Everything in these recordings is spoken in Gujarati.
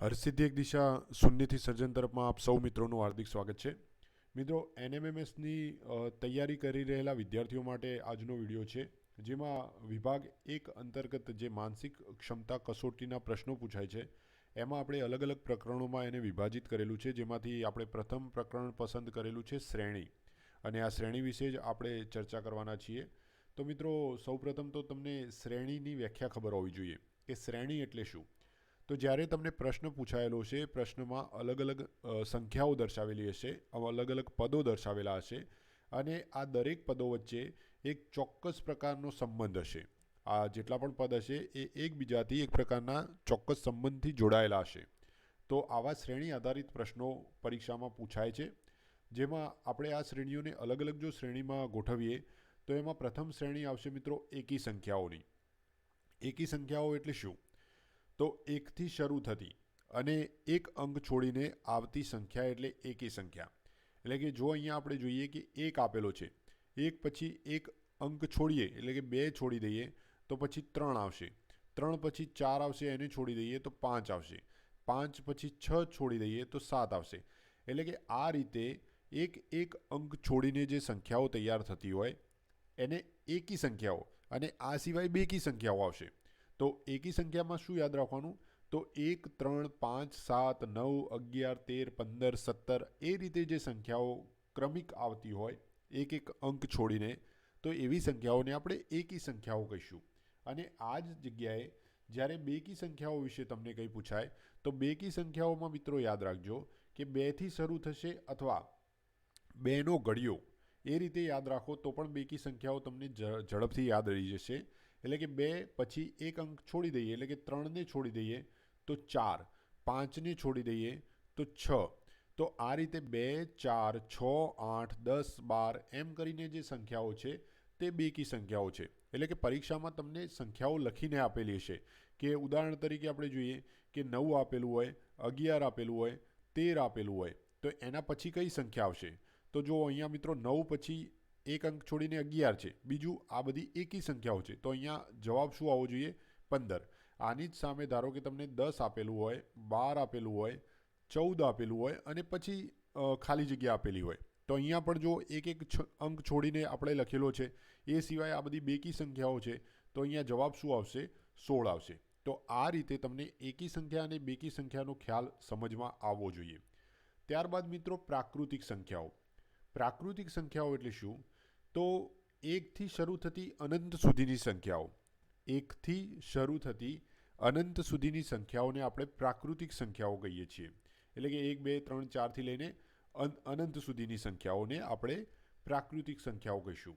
હરસિદ્ધિ એક દિશા શૂન્યથી સર્જન તરફમાં આપ સૌ મિત્રોનું હાર્દિક સ્વાગત છે. મિત્રો, એનએમએમએસની તૈયારી કરી રહેલા વિદ્યાર્થીઓ માટે આજનો વીડિયો છે, જેમાં વિભાગ એક અંતર્ગત જે માનસિક ક્ષમતા કસોટીના પ્રશ્નો પૂછાય છે, એમાં આપણે અલગ અલગ પ્રકરણોમાં એને વિભાજિત કરેલું છે, જેમાંથી આપણે પ્રથમ પ્રકરણ પસંદ કરેલું છે શ્રેણી. અને આ શ્રેણી વિશે જ આપણે ચર્ચા કરવાના છીએ. તો મિત્રો, સૌપ્રથમ તો તમને શ્રેણીની વ્યાખ્યા ખબર હોવી જોઈએ. કે શ્રેણી એટલે શું? તો જ્યારે તમને પ્રશ્ન પૂછાયેલો છે પ્રશ્નમાં અલગ અલગ સંખ્યાઓ દર્શાવેલી હશે અલગ અલગ પદો દર્શાવેલા હશે અને આ દરેક પદો વચ્ચે એક ચોક્કસ પ્રકારનો સંબંધ હશે. આ જેટલા પણ પદ હશે, એ એકબીજાથી એક પ્રકારના ચોક્કસ સંબંધથી જોડાયેલા હશે. તો આવા શ્રેણી આધારિત પ્રશ્નો પરીક્ષામાં પૂછાય છે. જેમાં આપણે આ શ્રેણીઓને અલગ અલગ જો શ્રેણીમાં ગોઠવીએ, તો એમાં પ્રથમ શ્રેણી આવશે મિત્રો એકી સંખ્યાઓની. એકી સંખ્યાઓ એટલે શું? તો એકથી શરૂ થતી અને એક અંક છોડીને આવતી સંખ્યા એટલે એકી સંખ્યા. એટલે કે જો અહીંયા આપણે જોઈએ કે એક આપેલો છે, એક પછી એક અંક છોડીએ, એટલે કે બે છોડી દઈએ, તો પછી ત્રણ આવશે. ત્રણ પછી ચાર આવશે, એને છોડી દઈએ, તો પાંચ આવશે. પાંચ પછી છ છોડી દઈએ, તો સાત આવશે. એટલે કે આ રીતે એક એક અંક છોડીને જે સંખ્યાઓ તૈયાર થતી હોય, એને એકી સંખ્યાઓ અને આ સિવાય બેકી સંખ્યાઓ આવશે. તો એકી સંખ્યામાં શું યાદ રાખવાનું? તો એક, ત્રણ, પાંચ, સાત, નવ, અગિયાર, તેર, પંદર, સત્તર એ રીતે જે સંખ્યાઓ ક્રમિક આવતી હોય, એક એક અંક છોડીને, તો એવી સંખ્યાઓને આપણે એકી સંખ્યાઓ કહીશું. અને આ જ જગ્યાએ જ્યારે બેકી સંખ્યાઓ વિશે તમને કંઈ પૂછાય, તો બેકી સંખ્યાઓમાં મિત્રો યાદ રાખજો કે બેથી શરૂ થશે અથવા બેનો ઘડિયો એ રીતે યાદ રાખો તો પણ બેકી સંખ્યાઓ તમને ઝડપથી યાદ રહી જશે. એટલે કે બે પછી એક અંક છોડી દઈએ, એટલે કે ત્રણને છોડી દઈએ, તો ચાર. પાંચને છોડી દઈએ, તો છ. તો આ રીતે બે, ચાર, છ, આઠ, દસ, બાર એમ કરીને જે સંખ્યાઓ છે, તે બેકી સંખ્યાઓ છે. એટલે કે પરીક્ષામાં તમને સંખ્યાઓ લખીને આપેલી હશે. કે ઉદાહરણ તરીકે આપણે જોઈએ કે નવ આપેલું હોય, અગિયાર આપેલું હોય, તેર આપેલું હોય, તો એના પછી કઈ સંખ્યા આવશે? તો જો અહીંયા મિત્રો નવ પછી એક અંક છોડીને અગિયાર છે. બીજું, આ બધી એકી સંખ્યાઓ છે. તો અહીંયા જવાબ શું આવવો જોઈએ? પંદર. આની જ સામે ધારો કે તમને દસ આપેલું હોય, બાર આપેલું હોય, ચૌદ આપેલું હોય અને પછી ખાલી જગ્યા આપેલી હોય. તો અહીંયા પણ જો એક એક અંક છોડીને આપણે લખેલો છે, એ સિવાય આ બધી બેકી સંખ્યાઓ છે, તો અહીંયા જવાબ શું આવશે? સોળ આવશે. તો આ રીતે તમને એકી સંખ્યા અને બેકી સંખ્યાનો ખ્યાલ સમજમાં આવવો જોઈએ. ત્યારબાદ મિત્રો, પ્રાકૃતિક સંખ્યાઓ. પ્રાકૃતિક સંખ્યાઓ એટલે શું? તો એકથી શરૂ થતી અનંત સુધીની સંખ્યાઓ. એકથી શરૂ થતી અનંત સુધીની સંખ્યાઓને આપણે પ્રાકૃતિક સંખ્યાઓ કહીએ છીએ. એટલે કે એક, બે, ત્રણ, ચારથી લઈને અન- અનંત સુધીની સંખ્યાઓને આપણે પ્રાકૃતિક સંખ્યાઓ કહીશું.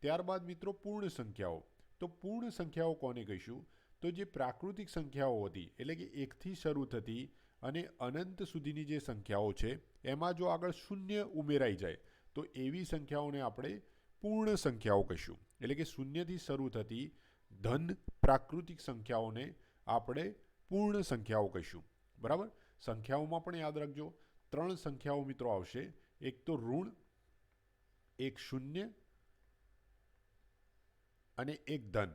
ત્યારબાદ મિત્રો પૂર્ણ સંખ્યાઓ. તો પૂર્ણ સંખ્યાઓ કોને કહીશું? તો જે પ્રાકૃતિક સંખ્યાઓ હતી, એટલે કે એકથી શરૂ થતી અને અનંત સુધીની જે સંખ્યાઓ છે, એમાં જો આગળ શૂન્ય ઉમેરાઈ જાય, તો એવી સંખ્યાઓને આપણે પૂર્ણ સંખ્યાઓ કહીશું. એટલે કે શૂન્યથી શરૂ થતી ધન પ્રાકૃતિક સંખ્યાઓને આપણે પૂર્ણ સંખ્યાઓ કહીશું. બરાબર? સંખ્યાઓમાં પણ યાદ રાખજો. ત્રણ સંખ્યાઓ મિત્રો આવશે. એક તો ઋણ, એક શૂન્ય અને એક ધન.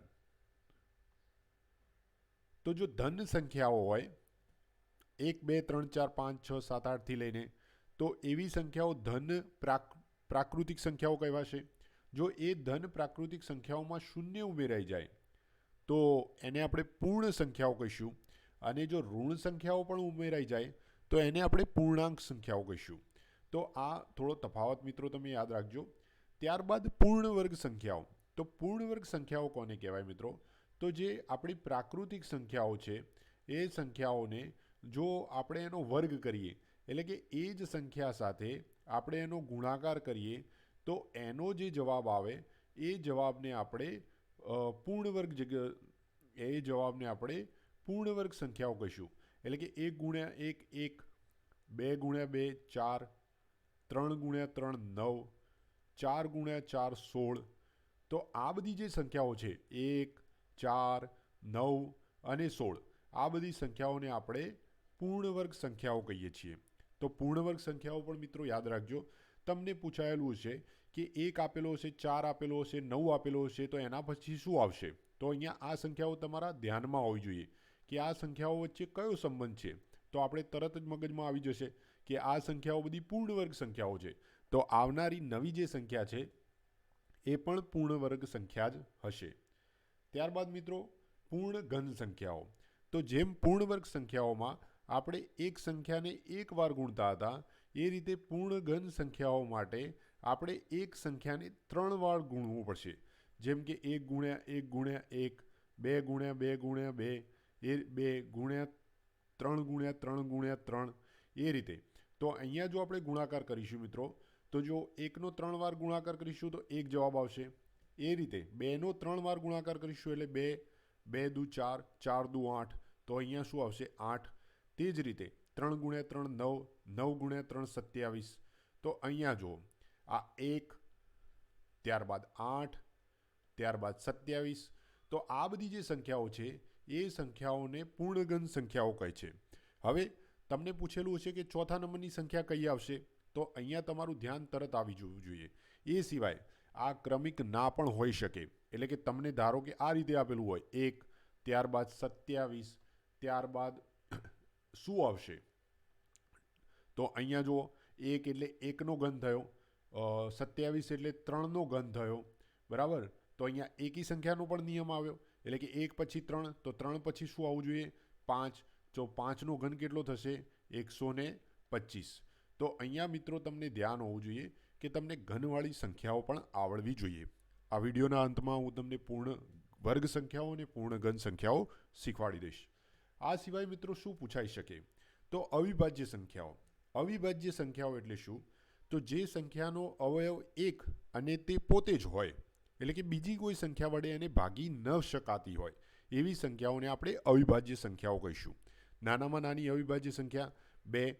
તો જો ધન સંખ્યાઓ હોય, એક, બે, ત્રણ, ચાર, પાંચ, છ, સાત, આઠથી લઈને, તો એવી સંખ્યાઓ ધન પ્રાક, પ્રાકૃતિક સંખ્યાઓ કહેવાશે. જો એ ધન પ્રાકૃતિક સંખ્યાઓમાં શૂન્ય ઉમેરાઈ જાય, તો એને આપણે પૂર્ણ સંખ્યાઓ કહીશું. અને જો ઋણ સંખ્યાઓ પણ ઉમેરાઈ જાય, તો એને આપણે પૂર્ણાંક સંખ્યાઓ કહીશું. તો આ થોડો તફાવત મિત્રો તમે યાદ રાખજો. ત્યારબાદ પૂર્ણ વર્ગ સંખ્યાઓ. તો પૂર્ણ વર્ગ સંખ્યાઓ કોને કહેવાય મિત્રો? તો જે આપણી પ્રાકૃતિક સંખ્યાઓ છે, એ સંખ્યાઓને જો આપણે એનો વર્ગ કરીએ, એટલે કે એ જ સંખ્યા સાથે આપણે એનો ગુણાકાર કરીએ તો એનો જે જવાબ આવે, એ જવાબને આપણે પૂર્ણવર્ગ જગ્યા, એ જવાબને આપણે પૂર્ણવર્ગ સંખ્યાઓ કહીશું. એટલે કે એક ગુણ્યા એક એક, બે ગુણ્યા બે, ચાર, ત્રણ ગુણ્યા ત્રણ, નવ, ચાર ગુણ્યા ચાર, સોળ. તો આ બધી જે સંખ્યાઓ છે, એક, ચાર, નવ અને સોળ, આ બધી સંખ્યાઓને આપણે પૂર્ણવર્ગ સંખ્યાઓ કહીએ છીએ. તો પૂર્ણવર્ગ સંખ્યાઓ પણ મિત્રો યાદ રાખજો. તમને પૂછાયેલું હશે કે એક આપેલો હશે, ચાર આપેલો હશે, નવ આપેલો હશે, તો એના પછી શું આવશે? તો અહીંયા આ સંખ્યાઓ તમારા ધ્યાનમાં હોવી જોઈએ કે આ સંખ્યાઓ વચ્ચે કયો સંબંધ છે? તો આપણે તરત જ મગજમાં આવી જશે કે આ સંખ્યાઓ બધી પૂર્ણ વર્ગ સંખ્યાઓ છે. તો આવનારી નવી જે સંખ્યા છે, એ પણ પૂર્ણ વર્ગ સંખ્યા જ હશે. ત્યારબાદ મિત્રો પૂર્ણ ઘન સંખ્યાઓ. તો જેમ પૂર્ણ વર્ગ સંખ્યાઓમાં આપણે એક સંખ્યાને એક વાર ગુણતા હતા એ રીતે પૂર્ણ ઘન સંખ્યાઓ માટે આપણે એક સંખ્યાને ત્રણ વાર ગુણવું પડશે. જેમ કે એક ગુણ્યા એક ગુણ્યા એક, બે ગુણ્યા બે ગુણ્યા બે, એ બે ગુણ્યા ત્રણ ગુણ્યા ત્રણ ગુણ્યા ત્રણ, એ રીતે. તો અહીંયા જો આપણે ગુણાકાર કરીશું મિત્રો, તો જો એકનો ત્રણ વાર ગુણાકાર કરીશું તો એક જવાબ આવશે. એ રીતે બેનો ત્રણ વાર ગુણાકાર કરીશું એટલે બે બે દુ ચાર ચાર દુ આઠ, તો અહીંયા શું આવશે? આઠ. તે જ રીતે ત્રણ ગુણ્યા ત્રણ નવ નવ ગુણ્યા ત્રણ સત્યાવીસ. તો અહીંયા જુઓ, આ એક, ત્યારબાદ આઠ, ત્યારબાદ સત્યાવીસ. તો આ બધી જે સંખ્યાઓ છે, એ સંખ્યાઓને પૂર્ણગન સંખ્યાઓ કહે છે. હવે તમને પૂછેલું હશે કે ચોથા નંબરની સંખ્યા કઈ આવશે? તો અહીંયા તમારું ધ્યાન તરત આવી જવું જોઈએ. એ સિવાય આ ક્રમિક ના પણ હોઈ શકે. એટલે કે તમને ધારો કે આ રીતે આપેલું હોય, એક, ત્યારબાદ સત્યાવીસ, ત્યારબાદ શું આવશે? તો અહીંયા જુઓ, એક એટલે એકનો ઘન થયો સત્યાવીસ એટલે ત્રણનો ઘન થયો, બરાબર? તો અહીંયા એકી સંખ્યાનો પણ નિયમ આવ્યો, એટલે કે એક પછી ત્રણ, તો ત્રણ પછી શું આવવું જોઈએ? પાંચ. જો પાંચનો ઘન કેટલો થશે? એકસો ને પચીસ. તો અહીંયા મિત્રો તમને ધ્યાન હોવું જોઈએ કે તમને ઘનવાળી સંખ્યાઓ પણ આવડવી જોઈએ. આ વિડીયોના અંતમાં હું તમને પૂર્ણ વર્ગ સંખ્યાઓ અને પૂર્ણ ઘન સંખ્યાઓ શીખવાડી દઈશ. આ સિવાય મિત્રો શું પૂછાઈ શકે? તો અવિભાજ્ય સંખ્યાઓ. અવિભાજ્ય સંખ્યાઓ એટલે શું? તો જે સંખ્યાનો અવયવ એક અને તે પોતે જ હોય, એટલે કે બીજી કોઈ સંખ્યા વડે એને ભાગી ન શકાતી હોય, એવી સંખ્યાઓને આપણે અવિભાજ્ય સંખ્યાઓ કહીશું. નાનામાં નાની અવિભાજ્ય સંખ્યા, બે,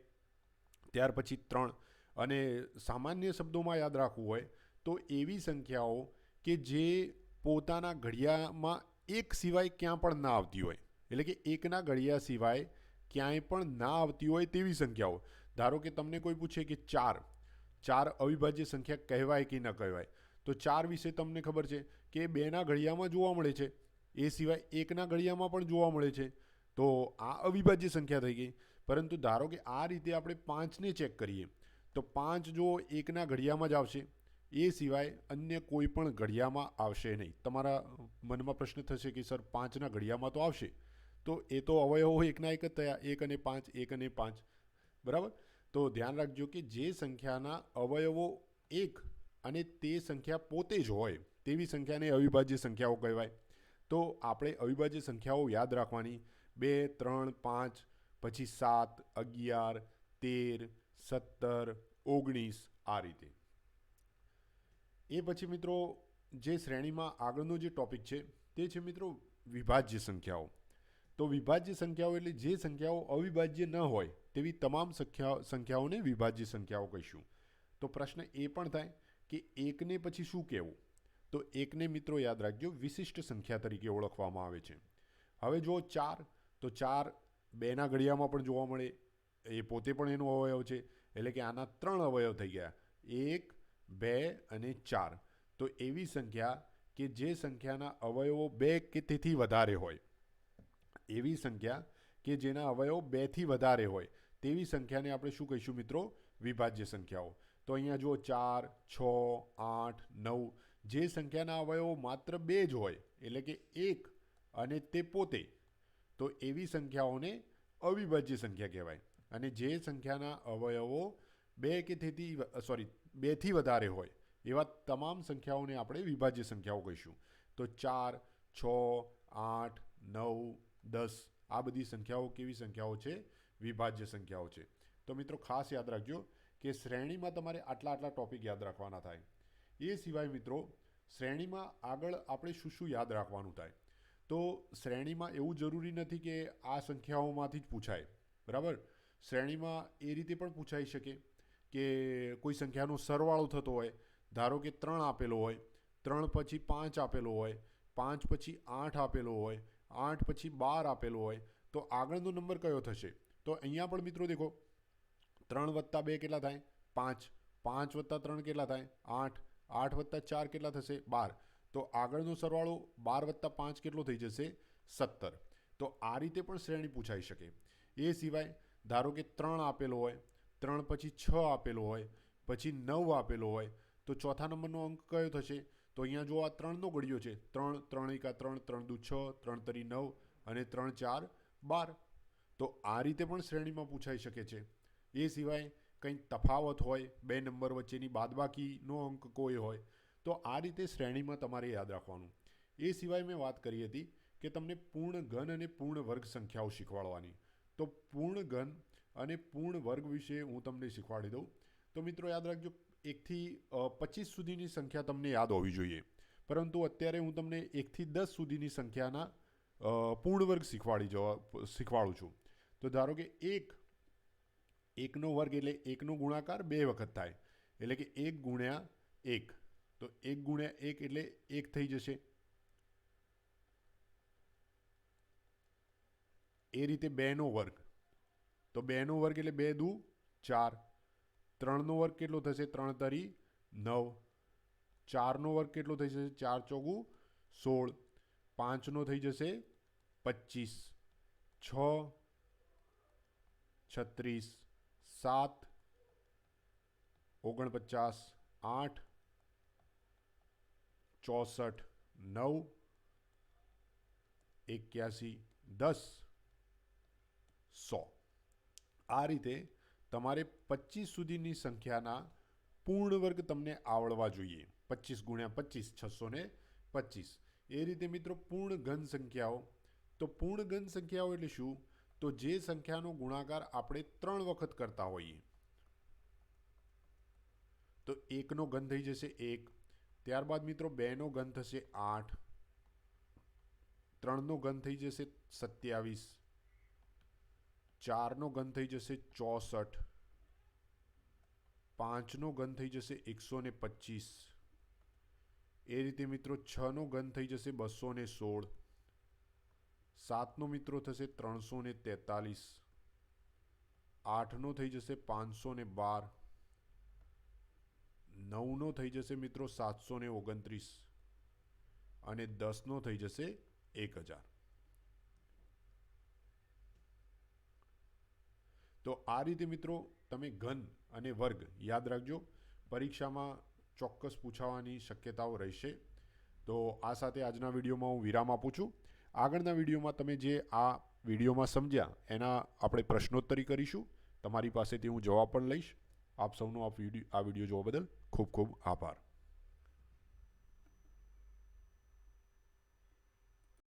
ત્યાર પછી ત્રણ, અને સામાન્ય શબ્દોમાં યાદ રાખવું હોય, તો એવી સંખ્યાઓ કે જે પોતાના ઘડિયામાં એક સિવાય ક્યાં પણ ના આવતી હોય. એટલે કે એકના ઘડિયા સિવાય ક્યાંય પણ ના આવતી હોય તેવી સંખ્યાઓ. ધારો કે તમને કોઈ પૂછે કે ચાર ચાર અવિભાજ્ય સંખ્યા કહેવાય કે ન કહેવાય? તો ચાર વિશે તમને ખબર છે કે બેના ઘડિયામાં જોવા મળે છે. એ સિવાય એકના ઘડિયામાં પણ જોવા મળે છે. તો આ અવિભાજ્ય સંખ્યા થઈ ગઈ. પરંતુ ધારો કે આ રીતે આપણે પાંચને ચેક કરીએ, તો પાંચ જો એકના ઘડિયામાં જ આવશે, એ સિવાય અન્ય કોઈ પણ ઘડિયામાં આવશે નહીં. તમારા મનમાં પ્રશ્ન થશે કે, સર, પાંચના ઘડિયામાં તો આવશે. તો એ તો અવયવો એકના એક જ થયા, એક અને પાંચ, એક અને પાંચ. બરાબર? તો ધ્યાન રાખજો કે જે સંખ્યાના અવયવો એક અને તે સંખ્યા પોતે જ હોય, તેવી સંખ્યાને અવિભાજ્ય સંખ્યાઓ કહેવાય. તો આપણે અવિભાજ્ય સંખ્યાઓ યાદ રાખવાની. બે, ત્રણ, પાંચ, પછી સાત, અગિયાર, તેર, સત્તર, ઓગણીસ, આ રીતે. એ પછી મિત્રો, જે શ્રેણીમાં આગળનો જે ટોપિક છે, તે છે મિત્રો વિભાજ્ય સંખ્યાઓ. તો વિભાજ્ય સંખ્યાઓ એટલે જે સંખ્યાઓ અવિભાજ્ય ન હોય તેવી તમામ સંખ્યા સંખ્યાઓને વિભાજ્ય સંખ્યાઓ કહીશું. તો પ્રશ્ન એ પણ થાય કે એકને પછી શું કહેવું? તો એકને મિત્રો યાદ રાખજો, વિશિષ્ટ સંખ્યા તરીકે ઓળખવામાં આવે છે. હવે જો ચાર, તો ચાર બેના ઘડિયામાં પણ જોવા મળે. એ પોતે પણ એનો અવયવ છે, એટલે કે આના ત્રણ અવયવ થઈ ગયા. એક, બે અને ચાર. તો એવી સંખ્યા કે જે સંખ્યાના અવયવો બે કે તેથી વધારે હોય. એવી સંખ્યા કે જેના અવયવો બેથી વધારે હોય. તેવી સંખ્યાને આપણે શું કહીશું મિત્રો? વિભાજ્ય સંખ્યાઓ. તો અહીંયા જુઓ, ચાર, છ, આઠ, નવ, જે સંખ્યાના અવયવો માત્ર બે જ હોય, એટલે કે એક અને તે પોતે, તો એવી સંખ્યાઓને અવિભાજ્ય સંખ્યા કહેવાય. અને જે સંખ્યાના અવયવો બે કે તેથી સોરી, બેથી વધારે હોય, એવા તમામ સંખ્યાઓને આપણે વિભાજ્ય સંખ્યાઓ કહીશું. તો ચાર, છ, આઠ, નવ દસ. આ બધી સંખ્યાઓ કેવી સંખ્યાઓ છે? વિભાજ્ય સંખ્યાઓ છે. તો મિત્રો ખાસ યાદ રાખજો કે શ્રેણીમાં તમારે આટલા આટલા ટોપિક યાદ રાખવાના થાય. એ સિવાય મિત્રો શ્રેણીમાં આગળ આપણે શું શું યાદ રાખવાનું થાય. તો શ્રેણીમાં એવું જરૂરી નથી કે આ સંખ્યાઓમાંથી જ પૂછાય. બરાબર? શ્રેણીમાં એ રીતે પણ પૂછાઈ શકે કે કોઈ સંખ્યાનો સરવાળો થતો હોય. ધારો કે ત્રણ આપેલો હોય. ત્રણ પછી પાંચ આપેલો હોય. પાંચ પછી આઠ આપેલો હોય. આઠ પછી બાર આપેલો હોય, તો આગળનો નંબર કયો થશે? તો અહીંયા પણ મિત્રો દેખો, ત્રણ વત્તા બે કેટલા થાય? પાંચ. પાંચ વત્તા ત્રણ કેટલા થાય? આઠ. આઠ વત્તા ચાર કેટલા થશે? બાર. તો આગળનો સરવાળો બાર વત્તા પાંચ કેટલો થઈ જશે? સત્તર. તો આ રીતે પણ શ્રેણી પૂછાઈ શકે. એ સિવાય, ધારો કે ત્રણ આપેલો હોય, ત્રણ પછી છ આપેલો હોય, પછી નવ આપેલો હોય, તો ચોથા નંબરનો અંક કયો થશે? તો અહીંયા જો આ ત્રણનો ગળ્યો છે, ત્રણ ત્રણ એકા ત્રણ ત્રણ દુ છ, ત્રણ તરી નવ અને ત્રણ ચાર, બાર. તો આ રીતે પણ શ્રેણીમાં પૂછાઈ શકે છે. એ સિવાય કંઈ તફાવત હોય, બે નંબર વચ્ચેની બાદબાકીનો અંક કોઈ હોય, તો આ રીતે શ્રેણીમાં તમારે યાદ રાખવાનું. એ સિવાય મેં વાત કરી હતી કે તમને પૂર્ણ ઘન અને પૂર્ણ વર્ગ સંખ્યાઓ શીખવાડવાની. તો પૂર્ણ ઘન અને પૂર્ણ વર્ગ વિશે હું તમને શીખવાડી દઉં. તો મિત્રો યાદ રાખજો એકથી પચીસ સુધીની સંખ્યા તમને યાદ હોવી જોઈએ. પરંતુ અત્યારે હું તમને એકથી દસ સુધીની સંખ્યાના પૂર્ણ વર્ગ શીખવાડી જવા, શીખવાડું છું. તો ધારો કે એક, એકનો વર્ગ એટલે એકનો ગુણાકાર બે વખત થાય. એટલે કે એક ગુણ્યા એક. તો એક ગુણ્યા એક એટલે એક થઈ જશે. એ રીતે બેનો વર્ગ. તો બેનો વર્ગ એટલે બે દુ ચાર. ત્રણનો વર્ગ કેટલો થશે? ત્રણ તરી નવ. ચારનો વર્ગ કેટલો થઈ જશે? ચાર ચોગું સોળ. પાંચનો થઈ જશે પચીસ. છ. છત્રીસ. સાત. ઓગણપચાસ. આઠ. ચોસઠ. નવ. એક્યાસી. દસ. સો. આ રીતે તમારે પચીસ સુધીની સંખ્યાના પૂર્ણ વર્ગ તમને આવડવા જોઈએ. પચીસ ગુણ્યા પચીસ છસો ને પચીસ એ રીતે મિત્રો પૂર્ણ ઘન સંખ્યાઓ. તો પૂર્ણ ઘન સંખ્યાઓ એટલે શું? તો જે સંખ્યાનો ગુણાકાર આપણે ત્રણ વખત કરતા હોઈએ. તો એકનો ઘન થઈ જશે એક. ત્યારબાદ મિત્રો બેનો ઘન થશે આઠ. ત્રણનો ઘન થઈ જશે સત્યાવીસ. ચારનો ઘન થઈ જશે ચોસઠ. પાંચનો ઘન થઈ જશે એકસો ને પચીસ. એ રીતે મિત્રો છનો ઘન થઈ જશે બસો ને સોળ. સાતનો મિત્રો થશે ત્રણસો ને તેતાલીસ. આઠનો થઈ જશે પાંચસો ને બાર. નવનો થઈ જશે મિત્રો સાતસો ને ઓગણત્રીસ. અને દસનો થઈ જશે એક હજાર. તો આ રીતે મિત્રો તમે ઘન અને વર્ગ યાદ રાખજો. પરીક્ષામાં ચોક્કસ પૂછાવાની શક્યતાઓ રહેશે. તો આ સાથે આજના વિડીયોમાં હું વિરામ આપું છું. આગળના વિડીયોમાં તમે જે આ વિડીયોમાં સમજ્યા એના આપણે પ્રશ્નોત્તરી કરીશું. તમારી પાસેથી હું જવાબ પણ લઈશ. આપ સૌનો આ વીડિયો જોવા બદલ ખૂબ ખૂબ આભાર.